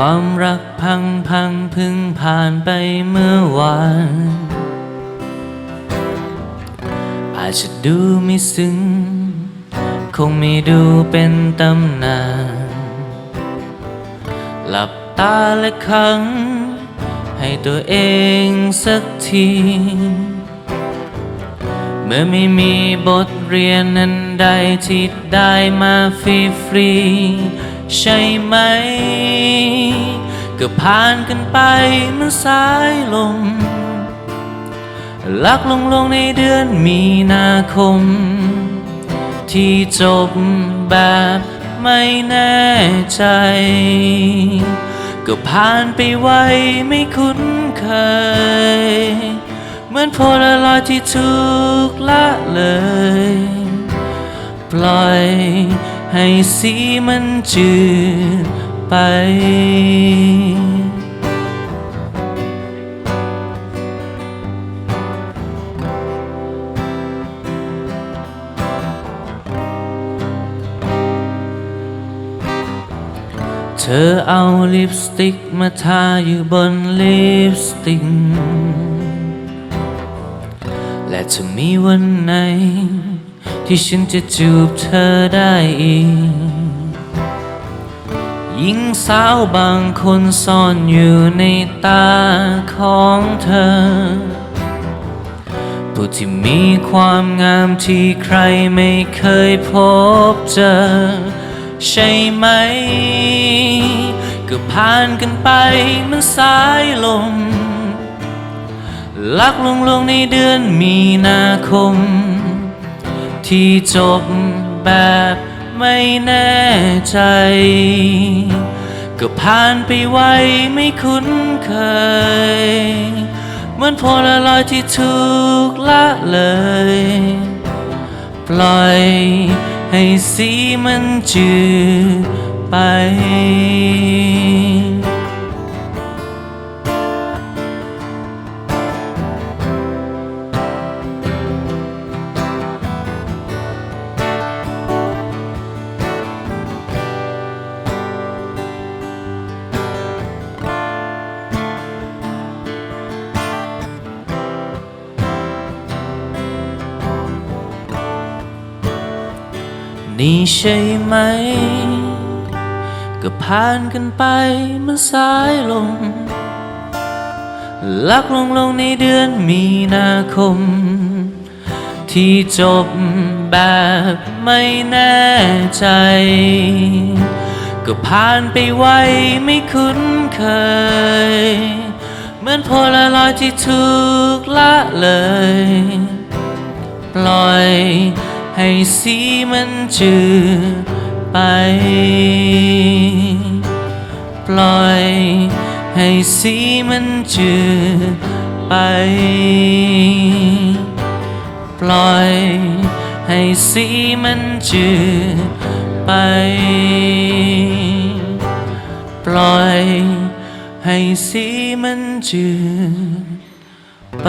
ความรักพังพังพึ่งผ่านไปเมื่อวาน อาจจะดูไม่ซึ้ง คงไม่ดูเป็นตำนาน หลับตาและขังให้ตัวเองสักที เมื่อไม่มีบทเรียนนั้นใดที่ได้มาฟรีฟรี ใช่ไหม ก็ผ่านกันไปมันสายลมลักลงลงในเดือนมีนาคม ที่จบแบบไม่แน่ใจ ก็ผ่านไปไวไม่คุ้นเคย เหมือนโพลารอยด์ที่ถูกละเลย ปล่อย ให้สีมันจืดไป เธอเอาลิปสติกมาทาอยู่บนลิปสติกและจะมีวันไหน ที่ฉันจะจูบเธอได้อีกหญิงสาวบางคนซ่อนอยู่ในตาของเธอ ผู้ที่มีความงามที่ใครไม่เคยพบเจอ ใช่ไหม ก็ผ่านกันไปมันสายลม ลักลงลงในเดือนมีนาคม ที่จบแบบไม่แน่ใจ ก็ผ่านไปไวไม่คุ้นเคย เหมือนโพลารอยที่ถูกละเลย ปล่อยให้สีมันจืดไป นี่ใช่ไหม ก็ผ่านกันไปเหมันสายลมลักลงลงในเดือนมีนาคม ที่จบแบบไม่แน่ใจ ก็ผ่านไปไวไม่คุ้นเคย เหมือนโพลารอยที่ถูกละเลย ปล่อย ให้สีมันจืดไป ปล่อย ให้สีมันจืดไป ปล่อย ให้สีมันจืดไป ปล่อย ให้สีมันจืดไป